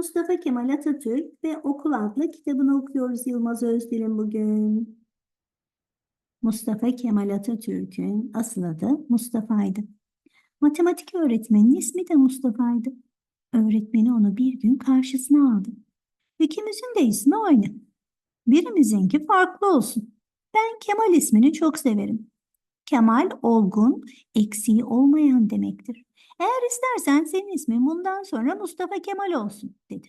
Mustafa Kemal Atatürk ve Okul adlı kitabını okuyoruz Yılmaz Özdil'in bugün. Mustafa Kemal Atatürk'ün asıl adı Mustafa'ydı. Matematik öğretmeninin ismi de Mustafa'ydı. Öğretmeni onu bir gün karşısına aldı. İkimizin de ismi aynı. Birimizinki farklı olsun. Ben Kemal ismini çok severim. Kemal olgun, eksiği olmayan demektir. Eğer istersen senin ismin bundan sonra Mustafa Kemal olsun dedi.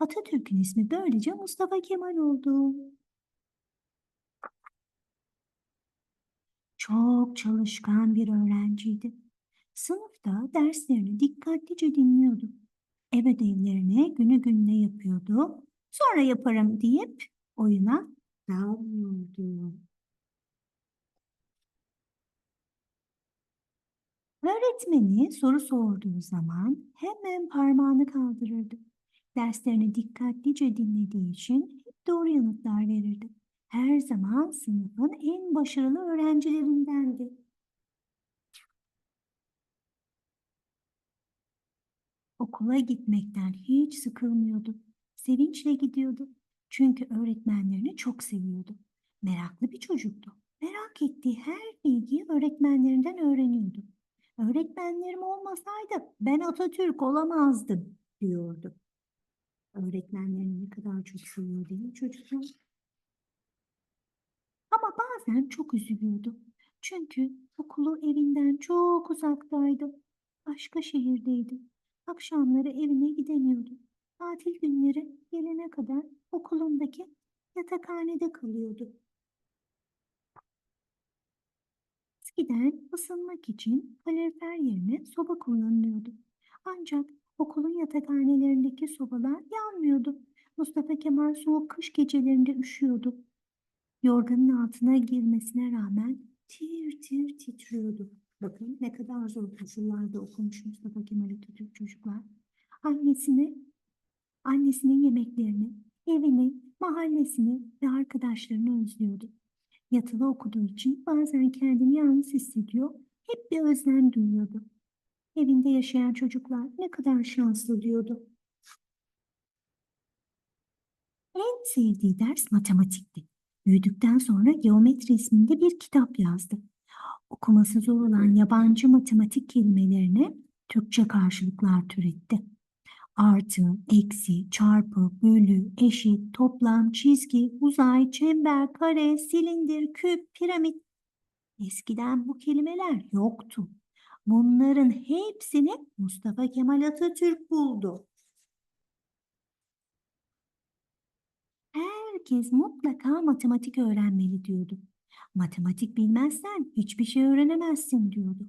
Atatürk'ün ismi böylece Mustafa Kemal oldu. Çok çalışkan bir öğrenciydi. Sınıfta derslerini dikkatlice dinliyordu. Ev ödevlerini günü gününe yapıyordu. Sonra yaparım deyip oyuna dalmıyordu. Öğretmeni soru sorduğu zaman hemen parmağını kaldırırdı. Derslerini dikkatlice dinlediği için hep doğru yanıtlar verirdi. Her zaman sınıfın en başarılı öğrencilerindendi. Okula gitmekten hiç sıkılmıyordu. Sevinçle gidiyordu. Çünkü öğretmenlerini çok seviyordu. Meraklı bir çocuktu. Merak ettiği her bilgiyi öğretmenlerinden öğreniyordu. Öğretmenlerim olmasaydı ben Atatürk olamazdım diyordu. Öğretmenlerini ne kadar çok seviyor değil mi çocuklar? Ama bazen çok üzülüyordu. Çünkü okulu evinden çok uzaktaydı. Başka şehirdeydi. Akşamları evine gidemiyordu. Tatil günleri gelene kadar okulundaki yatakhanede kalıyordu. Eskiden ısınmak için kalorifer yerine soba kullanılıyordu. Ancak okulun yatakhanelerindeki sobalar yanmıyordu. Mustafa Kemal soğuk kış gecelerinde üşüyordu. Yorganın altına girmesine rağmen tir tir titriyordu. Bakın ne kadar zor koşullarda okumuş Mustafa Kemal Atatürk çocuklar. Annesini, annesinin yemeklerini, evini, mahallesini ve arkadaşlarını özlüyordu. Yatılı okuduğu için bazen kendini yalnız hissediyor, hep bir özlem duyuyordu. Evinde yaşayan çocuklar ne kadar şanslı diyordu. En sevdiği ders matematikti. Büyüdükten sonra geometri isminde bir kitap yazdı. Okuması zor olan yabancı matematik kelimelerine Türkçe karşılıklar türetti. Artı, eksi, çarpı, bölü, eşit, toplam, çizgi, uzay, çember, kare, silindir, küp, piramit. Eskiden bu kelimeler yoktu. Bunların hepsini Mustafa Kemal Atatürk buldu. Herkes mutlaka matematik öğrenmeli diyordu. Matematik bilmezsen hiçbir şey öğrenemezsin diyordu.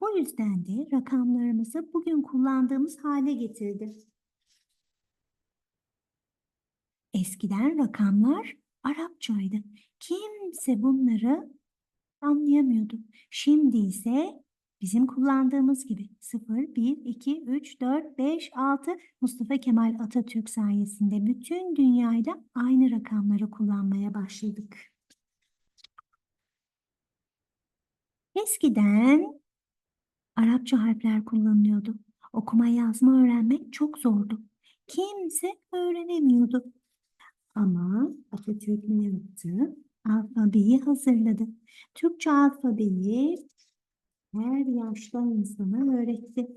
Bu yüzden de rakamlarımızı bugün kullandığımız hale getirdi. Eskiden rakamlar Arapçaydı. Kimse bunları anlayamıyordu. Şimdi ise bizim kullandığımız gibi 0, 1, 2, 3, 4, 5, 6 Mustafa Kemal Atatürk sayesinde bütün dünyayla aynı rakamları kullanmaya başladık. Eskiden Arapça harfler kullanılıyordu. Okuma yazma öğrenmek çok zordu. Kimse öğrenemiyordu. Ama Atatürk ne yaptı? Alfabeyi hazırladı. Türkçe alfabeyi her yaşta insana öğretti.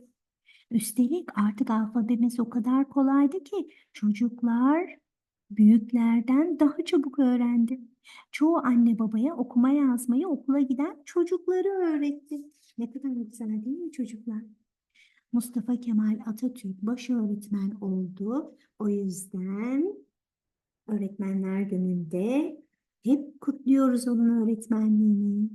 Üstelik artık alfabemiz o kadar kolaydı ki çocuklar büyüklerden daha çabuk öğrendi. Çoğu anne babaya okuma yazmayı okula giden çocukları öğretti. Ne kadar güzel değil mi çocuklar? Mustafa Kemal Atatürk baş öğretmen oldu. O yüzden Öğretmenler Günü'nde hep kutluyoruz onun öğretmenliğini.